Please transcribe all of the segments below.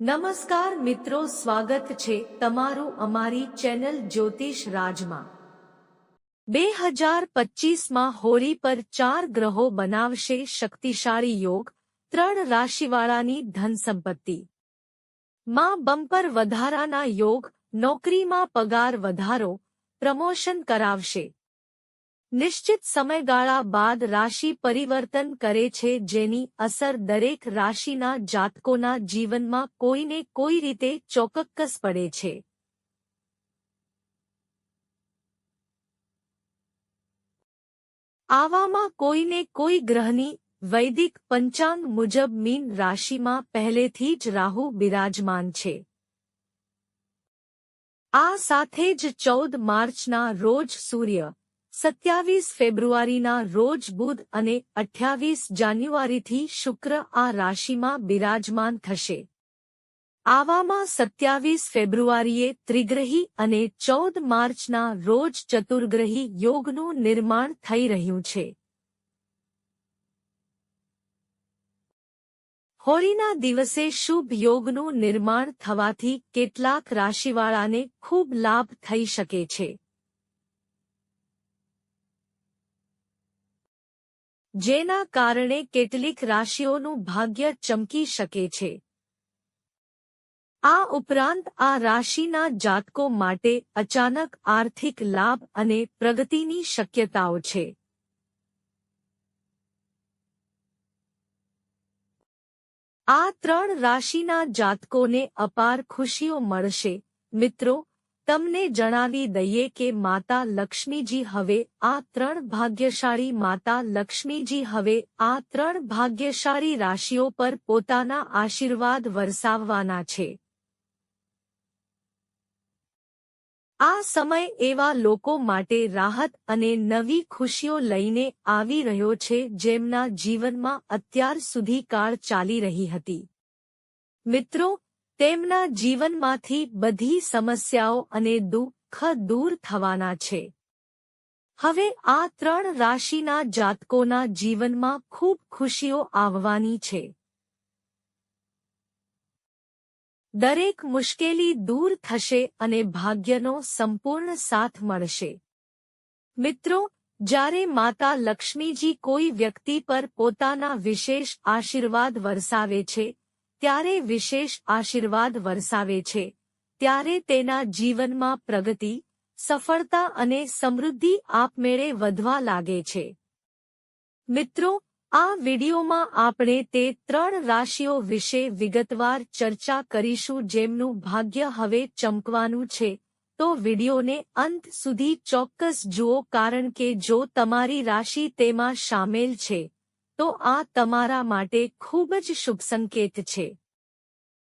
નમસ્કાર મિત્રો, સ્વાગત છે તમારું અમારી ચેનલ જ્યોતિષ રાજમાં. બે હજાર પચીસમાં હોળી પર ચાર ગ્રહો બનાવશે શક્તિશાળી યોગ, ત્રણ રાશિવાળાની ધનમાં બમ્પર વધારાના યોગ, નોકરીમાં પગાર વધારો, પ્રમોશન કરાવશે. નિશ્ચિત સમયગાળા બાદ રાશિ પરિવર્તન કરે છે જેની અસર દરેક રાશિના જાતકોના જીવનમાં કોઈને કોઈ રીતે ચોક્કસ પડે છે. આવામાં કોઈને કોઈ ગ્રહની વૈદિક પંચાંગ મુજબ મીન રાશિમાં પહેલેથી જ રાહુ બિરાજમાન છે. આ સાથે જ ચૌદ માર્ચના રોજ સૂર્ય સત્યાવીસ ફેબ્રુઆરીના રોજ બુધ અને અઠ્યાવીસ જાન્યુઆરીથી શુક્ર આ રાશિમાં બિરાજમાન થશે. આવામાં સત્યાવીસ ફેબ્રુઆરીએ ત્રિગ્રહી અને ચૌદ માર્ચના રોજ ચતુર્ગ્રહી યોગનું નિર્માણ થઈ રહ્યું છે. હોળીના દિવસે શુભ યોગનું નિર્માણ થવાથી કેટલાક રાશિવાળાને ખૂબ લાભ થઈ શકે છે. જેના કારણે કેટલીક રાશિઓનું ભાગ્ય ચમકી શકે છે. આ ઉપરાંત આ રાશિના જાતકો માટે અચાનક આર્થિક લાભ અને પ્રગતિની શક્યતાઓ છે. આ ત્રણ રાશિના જાતકોને અપાર ખુશીઓ મળશે. મિત્રો તમને જણાવી દઈએ કે માતા લક્ષ્મીજી હવે આ ત્રણ ભાગ્યશાળી માતા લક્ષ્મીજી હવે આ ત્રણ ભાગ્યશાળી રાશિઓ પર પોતાના આશીર્વાદ વરસાવવાના છે. આ સમય એવા લોકો માટે રાહત અને નવી ખુશીઓ લઈને આવી રહ્યો છે જેમના જીવનમાં અત્યાર સુધી કાળ ચાલી રહી હતી. મિત્રો તેમના જીવનમાંથી બધી સમસ્યાઓ અને દુઃખ દૂર થવાના છે. હવે આ ત્રણ રાશિના જાતકોના જીવનમાં ખૂબ ખુશીઓ આવવાની છે. દરેક મુશ્કેલી દૂર થશે અને ભાગ્યનો સંપૂર્ણ સાથ મળશે. મિત્રો, જ્યારે માતા લક્ષ્મીજી કોઈ વ્યક્તિ પર પોતાના વિશેષ આશીર્વાદ વરસાવે છે ત્યારે વિશેષ આશીર્વાદ વરસાવે છે. ત્યારે તેના જીવનમાં પ્રગતિ, સફળતા અને સમૃદ્ધિ આપમેળે વધવા લાગે છે. મિત્રો, આ વિડીયોમાં આપણે તે ત્રણ રાશિઓ વિશે વિગતવાર ચર્ચા કરીશું જેમનું ભાગ્ય હવે ચમકવાનું છે. તો વિડીયોને અંત સુધી ચોક્કસ જુઓ કારણ કે જો તમારી રાશિ તેમાં સામેલ છે તો આ તમારા માટે ખૂબ જ શુભ સંકેત છે.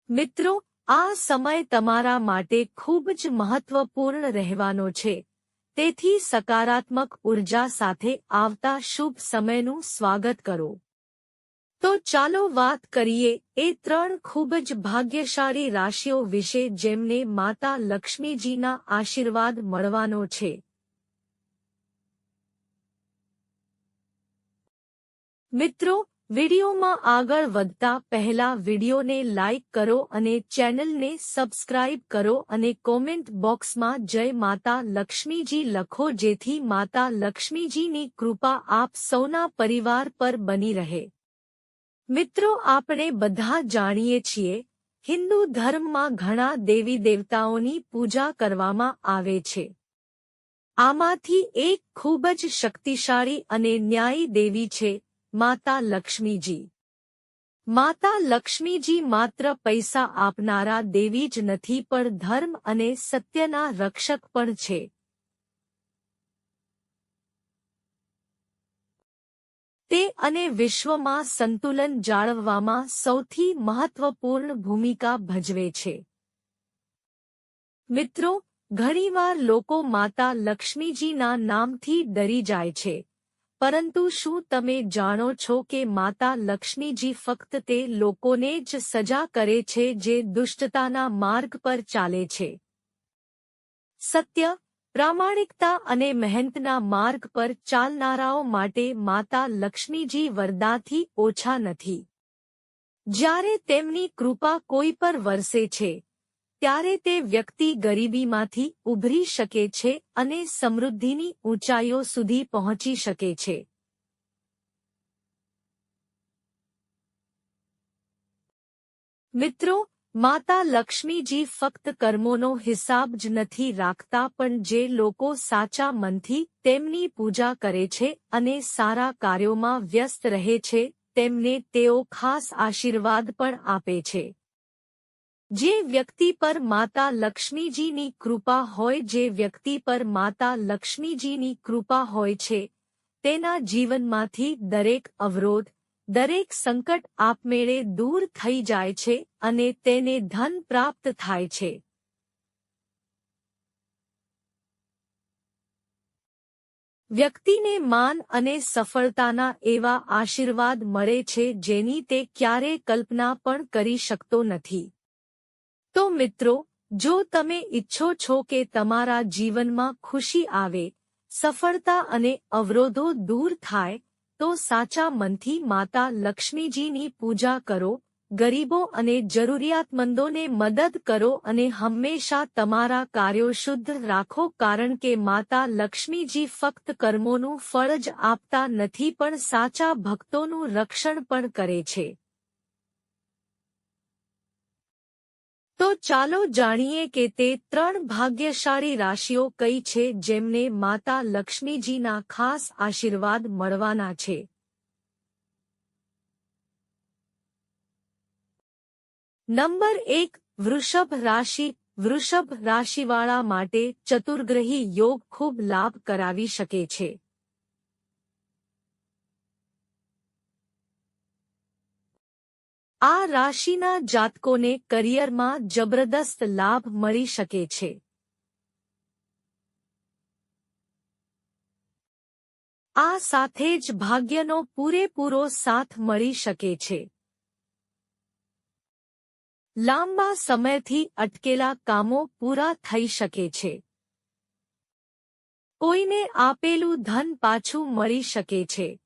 મિત્રો, આ સમય તમારા માટે ખૂબ જ મહત્વપૂર્ણ રહેવાનો છે. તેથી સકારાત્મક ઊર્જા સાથે આવતા શુભ સમયનું સ્વાગત કરો. તો ચાલો વાત કરીએ એ ત્રણ ખૂબ જ ભાગ્યશાળી રાશિઓ વિશે જેમને માતા લક્ષ્મીજીના આશીર્વાદ મળવાનો છે. મિત્રો, વિડિયોમાં આગળ વધતા પહેલા વિડિયોને લાઇક કરો અને ચેનલને સબસ્ક્રાઇબ કરો અને કોમેન્ટ બોક્સમાં જય માતા લક્ષ્મીજી લખો જેથી માતા લક્ષ્મીજીની કૃપા આપ સૌના પરિવાર પર બની રહે. મિત્રો, આપણે બધા જાણીએ છીએ, હિન્દુ ધર્મમાં ઘણા દેવી દેવતાઓની પૂજા કરવામાં આવે છે. આમાંથી એક ખૂબ જ શક્તિશાળી અને ન્યાયી દેવી છે માતા લક્ષ્મીજી. માતા લક્ષ્મીજી માત્ર પૈસા આપનારા દેવી જ નથી, પણ ધર્મ અને સત્યના રક્ષક પણ છે. તે અને વિશ્વમાં સંતુલન જાળવવામાં સૌથી મહત્વપૂર્ણ ભૂમિકા ભજવે છે. મિત્રો, ઘણીવાર લોકો માતા લક્ષ્મીજીના નામથી ડરી જાય છે. પરંતુ શું તમે જાણો છો કે માતા લક્ષ્મીજી ફક્ત તે લોકોને જ સજા કરે છે જે દુષ્ટતાના માર્ગ પર ચાલે છે? સત્ય, પ્રામાણિકતા અને મહેનતના માર્ગ પર ચાલનારાઓ માટે માતા લક્ષ્મીજી વરદાથી ઓછા નથી. જ્યારે તેમની કૃપા કોઈ પર વરસે છે ત્યારે તે વ્યક્તિ ગરીબીમાંથી ઉભરી શકે છે અને સમૃદ્ધિની ઊંચાઈઓ સુધી પહોંચી શકે છે. મિત્રો, માતા લક્ષ્મીજી ફક્ત કર્મોનો હિસાબ જ નથી રાખતા પણ જે લોકો સાચા મનથી તેમની પૂજા કરે છે અને સારા કાર્યોમાં વ્યસ્ત રહે છે, તેમને તેઓ ખાસ આશીર્વાદ પણ આપે છે. જે વ્યક્તિ પર માતા લક્ષ્મીજીની કૃપા હોય, જે વ્યક્તિ પર માતા લક્ષ્મીજીની કૃપા હોય છે, તેના જીવનમાંથી દરેક અવરોધ, દરેક સંકટ આપમેળે દૂર થઈ જાય છે અને તેને ધન પ્રાપ્ત થાય છે. વ્યક્તિને માન અને સફળતાના એવા આશીર્વાદ મળે છે જેની તે ક્યારે કલ્પના પણ કરી શકતો નથી. તો મિત્રો, જો તમે ઈચ્છો છો કે તમારા જીવનમાં ખુશી આવે, સફળતા અને અવરોધો દૂર થાય, તો સાચા મનથી માતા લક્ષ્મીજીની પૂજા કરો, ગરીબો અને જરૂરિયાતમંદોને મદદ કરો અને હંમેશા તમારા કાર્યો શુદ્ધ રાખો કારણ કે માતા લક્ષ્મીજી ફક્ત કર્મોનું ફળ જ આપતા નથી પણ સાચા ભક્તોનું રક્ષણ પણ કરે છે. તો ચાલો જાણીએ કે તે ત્રણ ભાગ્યશાળી રાશિઓ કઈ છે જેમને માતા લક્ષ્મીજીના ખાસ આશીર્વાદ મળવાના છે? નંબર એક, વૃષભ રાશિ. વૃષભ રાશિવાળા માટે ચતુર્ગ્રહી યોગ ખૂબ લાભ કરાવી શકે છે. આ રાશિના જાતકોને કરિયરમાં જબરદસ્ત લાભ મળી શકે છે. આ સાથે જ ભાગ્યનો પૂરેપૂરો સાથ મળી શકે છે. લાંબા સમયથી અટકેલા કામો પૂરા થઈ શકે છે. કોઈને આપેલું ધન પાછું મળી શકે છે.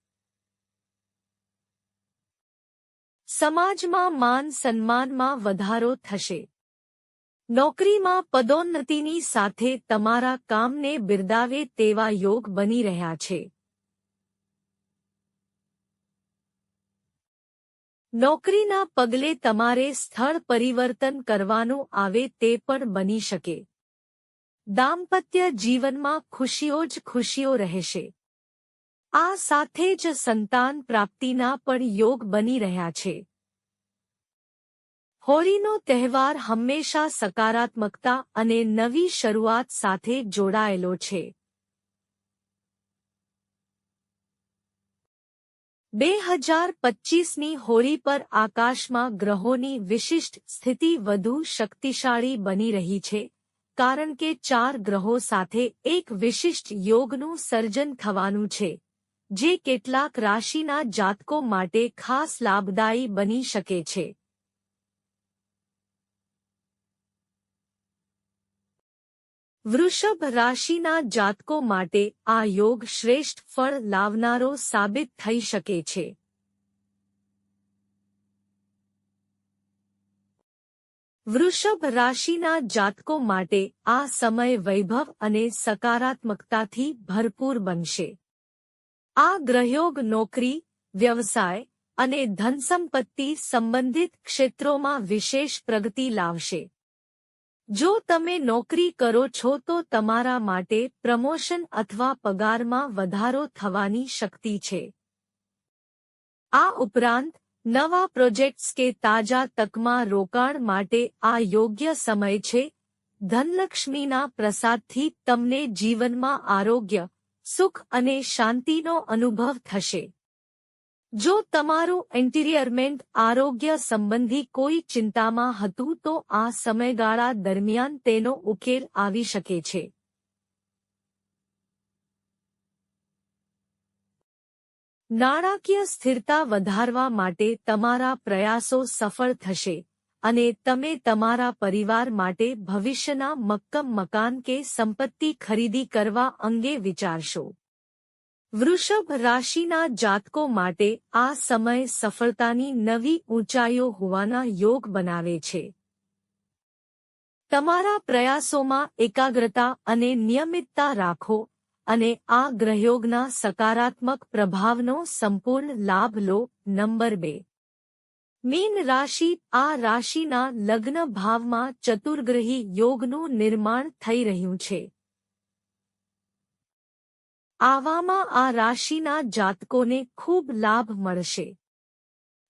સમાજમાં માન સન્માનમાં વધારો થશે. નોકરીમાં પદોન્નતિની સાથે તમારા કામને બિરદાવે તેવા યોગ બની રહ્યા છે. નોકરીના પગલે તમારે સ્થળ પરિવર્તન કરવાનું આવે તે પણ બની શકે. દાંપત્ય જીવનમાં ખુશીઓ જ ખુશીઓ રહેશે. આ સાથે જ સંતાન પ્રાપ્તિના પણ યોગ બની રહ્યા છે. હોળીનો તહેવાર હંમેશા સકારાત્મકતા અને નવી શરૂઆત સાથે જોડાયેલો છે. બે હજાર પચ્ચીસની હોળી પર આકાશમાં ગ્રહોની વિશિષ્ટ સ્થિતિ વધુ શક્તિશાળી બની રહી છે, કારણ કે ચાર ગ્રહો સાથે એક વિશિષ્ટ યોગનું સર્જન થવાનું છે. જે કેટલાક રાશિના જાતકો માટે ખાસ લાભદાયી બની શકે છે. વૃષભ રાશિના જાતકો માટે આ યોગ શ્રેષ્ઠ ફળ લાવનારો સાબિત થઈ શકે છે. વૃષભ રાશિના જાતકો માટે આ સમય વૈભવ અને સકારાત્મકતાથી ભરપૂર બનશે. આ ગ્રહયોગ નોકરી, વ્યવસાય અને ધનસંપત્તિ સંબંધિત ક્ષેત્રોમાં વિશેષ પ્રગતિ લાવશે. જો તમે નોકરી કરો છો તો તમારા માટે પ્રમોશન અથવા પગારમાં વધારો થવાની શક્તિ છે. આ ઉપરાંત, નવા પ્રોજેક્ટ્સ કે તાજા તકમાં રોકાણ માટે આ યોગ્ય સમય છે. ધનલક્ષ્મીના પ્રસાદથી તમને જીવનમાં આરોગ્ય સુખ અને શાંતિનો અનુભવ થશે. જો તમારું એન્ટિરિયરમેન્ટ આરોગ્ય સંબંધી કોઈ ચિંતામાં હતું તો આ સમયગાળા દરમિયાન તેનો ઉકેલ આવી શકે છે. નાણાકીય સ્થિરતા વધારવા માટે તમારા પ્રયાસો સફળ થશે. અને તમે તમારા પરિવાર માટે ભવિષ્યના મક્કમ મકાન કે સંપત્તિ ખરીદી કરવા અંગે વિચારશો. વૃષભ રાશિના જાતકો માટે આ સમય સફળતાની નવી ઊંચાઈઓ હોવાના યોગ બનાવે છે. તમારા પ્રયાસોમાં એકાગ્રતા અને નિયમિતતા રાખો અને આ ગ્રહયોગના સકારાત્મક પ્રભાવનો સંપૂર્ણ લાભ લો. નંબર બે. મીન રાશિ, આ રાશિના લગ્ન ભાવમાં ચતુર્ગ્રહી યોગનું નિર્માણ થઈ રહ્યું છે. આવામાં આ રાશિના જાતકોને ખૂબ લાભ મળશે.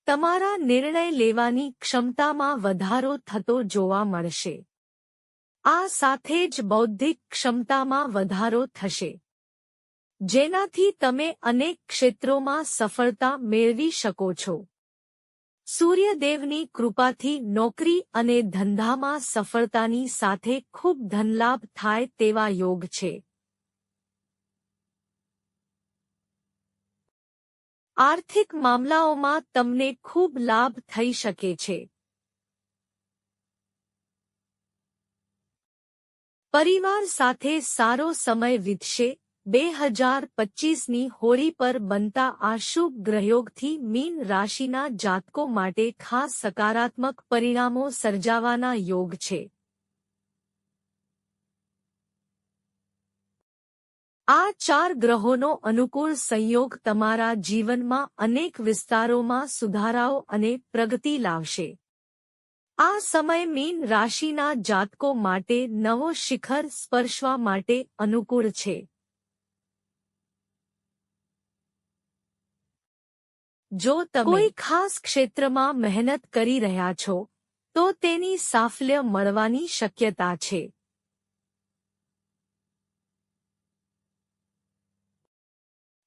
તમારા નિર્ણય લેવાની ક્ષમતામાં વધારો થતો જોવા મળશે. આ સાથે જ બૌદ્ધિક ક્ષમતામાં વધારો થશે. જેનાથી તમે અનેક ક્ષેત્રોમાં સફળતા મેળવી શકો છો. સૂર્યદેવની કૃપાથી નોકરી અને ધંધામાં સફળતાની સાથે ખૂબ ધનલાભ થાય તેવા યોગ છે. આર્થિક મામલાઓમાં તમને ખૂબ લાભ થઈ શકે છે. પરિવાર સાથે સારો સમય વીતશે બે હજાર પચીસની હોળી પર બનતા આ શુભ ગ્રહયોગથી મીન રાશિના જાતકો માટે ખાસ સકારાત્મક પરિણામો સર્જાવાના યોગ છે. આ ચાર ગ્રહોનો અનુકૂળ સંયોગ તમારા જીવનમાં અનેક વિસ્તારોમાં સુધારાઓ અને પ્રગતિ લાવશે. આ સમય મીન રાશિના જાતકો માટે નવો શિખર સ્પર્શવા માટે અનુકૂળ છે. જો તમે કોઈ ખાસ ક્ષેત્રમાં મહેનત કરી રહ્યા છો, તો તેની સાફલ્ય મળવાની શક્યતા છે.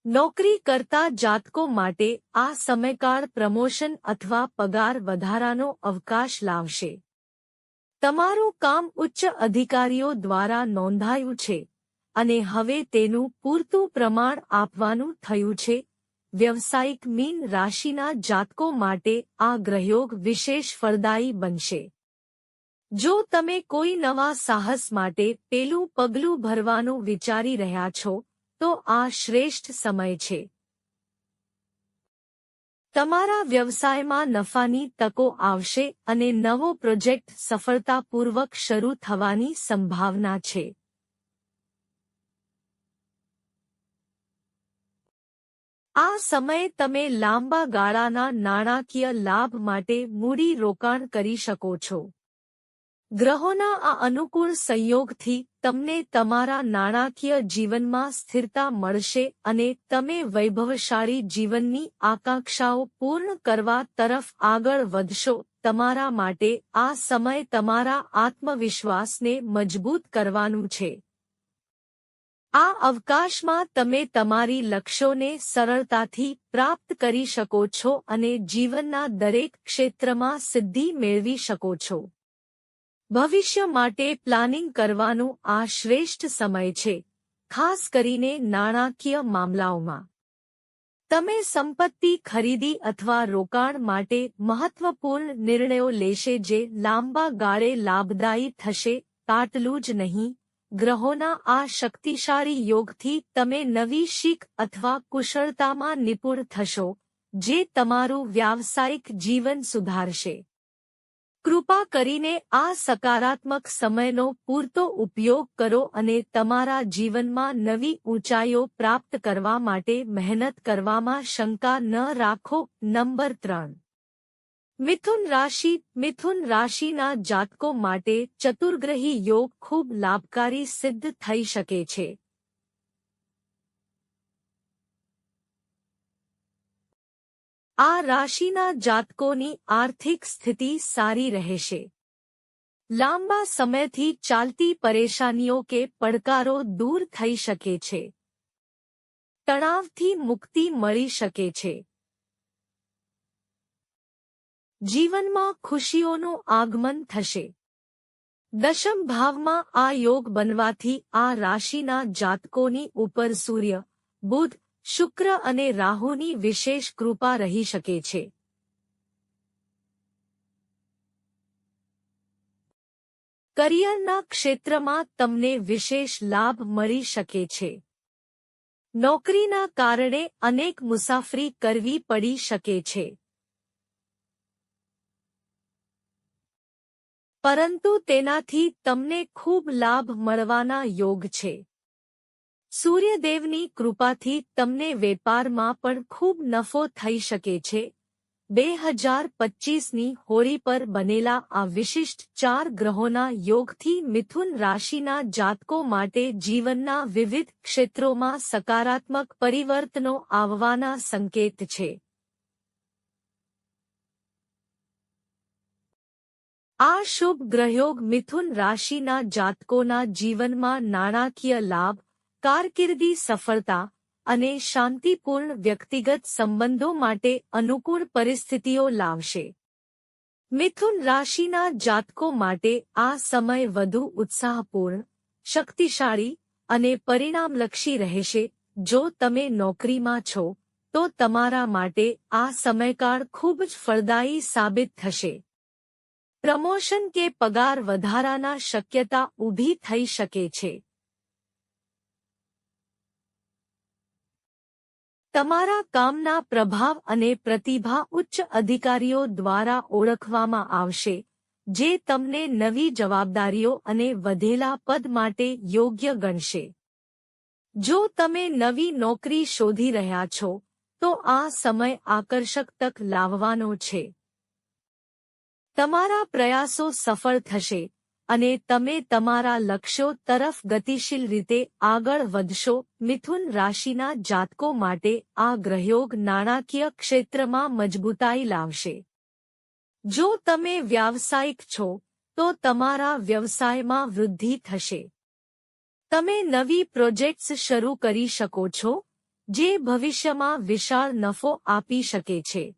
નોકરી કરતા જાતકો માટે આ સમયકાળ પ્રમોશન અથવા પગાર વધારાનો અવકાશ લાવશે. તમારું કામ ઉચ્ચ અધિકારીઓ દ્વારા નોંધાયું છે, અને હવે તેનું પૂરતું પ્રમાણ આપવાનું થયું છે વ્યવસાયિક મીન રાશિના જાતકો માટે આ ગ્રહયોગ વિશેષ ફળદાયી બનશે. જો તમે કોઈ નવા સાહસ માટે પેલું પગલું ભરવાનું વિચારી રહ્યા છો, તો આ શ્રેષ્ઠ સમય છે. તમારા વ્યવસાયમાં નફાની તકો આવશે અને નવો પ્રોજેક્ટ સફળતાપૂર્વક શરૂ થવાની સંભાવના છે. આ સમયે તમે લાંબા ગાળાના નાણાકીય લાભ માટે મૂડી રોકાણ કરી શકો છો. ગ્રહોના આ અનુકૂળ સંયોગથી તમને તમારા નાણાકીય જીવનમાં સ્થિરતા મળશે અને તમે વૈભવશાળી જીવનની આકાંક્ષાઓ પૂર્ણ કરવા તરફ આગળ વધશો. તમારા માટે આ સમય તમારા આત્મવિશ્વાસને મજબૂત કરવાનું છે. આ અવકાશમાં તમે તમારી લક્ષ્યોને સરળતાથી પ્રાપ્ત કરી શકો છો અને જીવનના દરેક ક્ષેત્રમાં સિદ્ધિ મેળવી શકો છો. ભવિષ્ય માટે પ્લાનિંગ કરવાનું આ શ્રેષ્ઠ સમય છે, ખાસ કરીને નાણાકીય મામલાઓમાં. તમે સંપત્તિ ખરીદી અથવા રોકાણ માટે મહત્વપૂર્ણ નિર્ણયો લેશે જે લાંબા ગાળે લાભદાયી થશે, તાટલું જ નહીં. ગ્રહોના આ શક્તિશાળી યોગથી તમે નવી શીખ અથવા કુશળતામાં નિપુણ થશો, જે તમારું વ્યાવસાયિક જીવન સુધારશે. કૃપા કરીને આ સકારાત્મક સમયનો પૂરતો ઉપયોગ કરો અને તમારા જીવનમાં નવી ઊંચાઈઓ પ્રાપ્ત કરવા માટે મહેનત કરવામાં શંકા ન રાખો. નંબર ત્રણ. મિથુન રાશિ મિથુન રાશિના જાતકો માટે ચતુર્ગ્રહી યોગ ખૂબ લાભકારી સિદ્ધ થઈ શકે છે આ રાશિના જાતકોની આર્થિક સ્થિતિ સારી રહેશે લાંબા સમયથી ચાલતી પરેશાનીઓ કે પડકારો દૂર થઈ શકે છે તણાવથી મુક્તિ મળી શકે છે જીવનમાં ખુશીઓનું આગમન થશે. દશમ ભાવમાં આ યોગ બનવાથી આ રાશિના જાતકોની ઉપર સૂર્ય, બુધ, શુક્ર અને રાહુની વિશેષ કૃપા રહી શકે છે. કરિયરના ક્ષેત્રમાં તમને વિશેષ લાભ મળી શકે છે. નોકરીના કારણે અનેક મુસાફરી કરવી પડી શકે છે. પરંતુ તેનાથી તમને ખૂબ લાભ મળવાના યોગ છે. સૂર્યદેવની કૃપાથી તમને વેપારમાં પણ ખૂબ નફો થઈ શકે છે. બે હજાર પચ્ચીસની હોળી પર બનેલા આ વિશિષ્ટ ચાર ગ્રહોના યોગથી મિથુન રાશિના જાતકો માટે જીવનના વિવિધ ક્ષેત્રોમાં સકારાત્મક પરિવર્તનો આવવાના સંકેત છે. આ શુભ ગ્રહયોગ મિથુન રાશિના જાતકોના જીવનમાં નાણાકીય લાભ, કારકિર્દી સફળતા અને શાંતિપૂર્ણ વ્યક્તિગત સંબંધો માટે અનુકૂળ પરિસ્થિતિઓ લાવશે. મિથુન રાશિના જાતકો માટે આ સમય વધુ ઉત્સાહપૂર્ણ, શક્તિશાળી અને પરિણામલક્ષી રહેશે. જો તમે નોકરીમાં છો, તો તમારા માટે આ સમયકાળ ખૂબ જ ફળદાયી સાબિત થશે. પ્રમોશન કે પગાર વધારાના શક્યતા ઊભી થઈ શકે છે. તમારા કામના પ્રભાવ અને પ્રતિભા ઉચ્ચ અધિકારીઓ દ્વારા ઓળખવામાં આવશે, જે તમને નવી જવાબદારીઓ અને વધેલા પદ માટે યોગ્ય ગણશે. જો તમે નવી નોકરી શોધી રહ્યા છો, તો આ સમય આકર્ષક તક લાવવાનો છે. તમારા પ્રયાસો સફળ થશે અને તમે તમારા લક્ષ્યો તરફ ગતિશીલ રીતે આગળ વધશો. મિથુન રાશિના જાતકો માટે આ ગ્રહયોગ નાણાકીય ક્ષેત્રમાં મજબૂતાઈ લાવશે. જો તમે વ્યાવસાયિક છો, તો તમારા વ્યવસાયમાં વૃદ્ધિ થશે. તમે નવી પ્રોજેક્ટ્સ શરૂ કરી શકો છો, જે ભવિષ્યમાં વિશાળ નફો આપી શકે છે.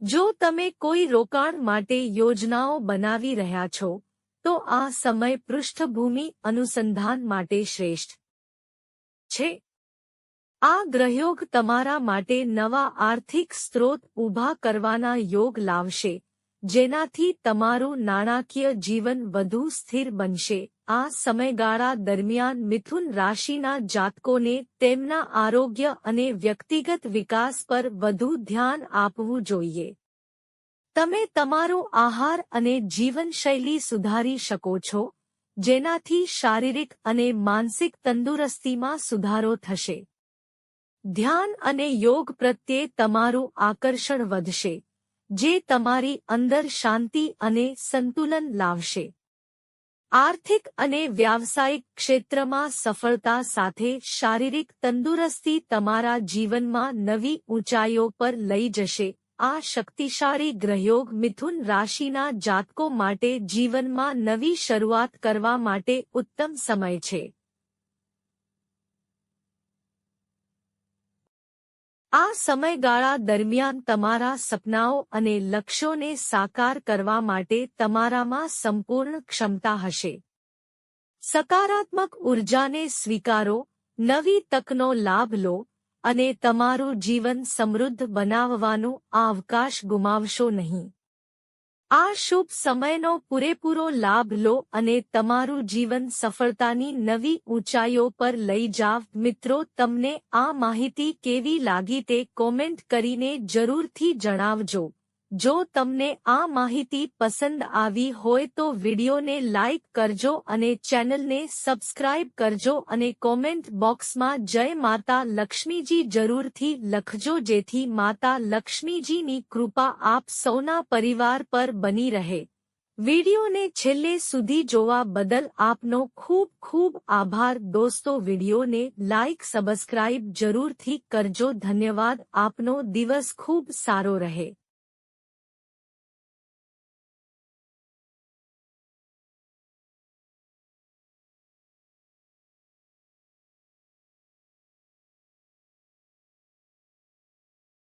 જો તમે કોઈ રોકાણ માટે યોજનાઓ બનાવી રહ્યા છો, તો આ સમય પૃષ્ઠભૂમિ અનુસંધાન માટે શ્રેષ્ઠ છે. આ ગ્રહયોગ તમારા માટે નવા આર્થિક સ્ત્રોત ઊભા કરવાના યોગ લાવશે. જેનાથી તમારું નાણાકીય જીવન વધુ સ્થિર બનશે. આ સમયગાળા દરમિયાન મિથુન રાશિના જાતકોને તેમના આરોગ્ય અને વ્યક્તિગત વિકાસ પર વધુ ધ્યાન આપવું જોઈએ. તમે તમારો આહાર અને જીવનશૈલી સુધારી શકો છો, જેનાથી શારીરિક અને માનસિક તંદુરસ્તીમાં સુધારો થશે. ધ્યાન અને યોગ પ્રત્યે તમારું આકર્ષણ વધશે. જે તમારી અંદર શાંતિ અને સંતુલન લાવશે. આર્થિક અને વ્યાવસાયિક ક્ષેત્રમાં સફળતા સાથે શારીરિક તંદુરસ્તી તમારા જીવનમાં નવી ઊંચાઈઓ પર લઈ જશે. આ શક્તિશાળી ગ્રહયોગ મિથુન રાશિના જાતકો માટે જીવનમાં નવી શરૂઆત કરવા માટે ઉત્તમ સમય છે. આ સમયગાળા દરમિયાન તમારા સપનાઓ અને લક્ષ્યોને સાકાર કરવા માટે તમારામાં સંપૂર્ણ ક્ષમતા હશે. સકારાત્મક ઉર્જાને સ્વીકારો, નવી તકનો લાભ લો અને તમારું જીવન સમૃદ્ધ બનાવવાનો અવકાશ ગુમાવશો નહીં. આ શુભ સમયનો પૂરેપૂરો લાભ લો અને તમારું જીવન સફળતાની નવી ઊંચાઈઓ પર લઈ જાવ. મિત્રો, તમને આ માહિતી કેવી લાગી તે કોમેન્ટ કરીને જરૂરથી જણાવજો. જો તમને આ માહિતી પસંદ આવી હોય તો વિડિયોને લાઇક કરજો અને ચેનલને સબસ્ક્રાઇબ કરજો અને કોમેન્ટ બોક્સમાં જય માતા લક્ષ્મીજી જરૂરથી લખજો જેથી માતા લક્ષ્મીજીની કૃપા આપ સૌના પરિવાર પર બની રહે. વિડિયોને છેલ્લે સુધી જોવા બદલ આપનો ખૂબ ખૂબ આભાર દોસ્તો, વિડિયોને લાઇક સબસ્ક્રાઇબ જરૂરથી કરજો. ધન્યવાદ. આપનો દિવસ ખૂબ સારો રહે.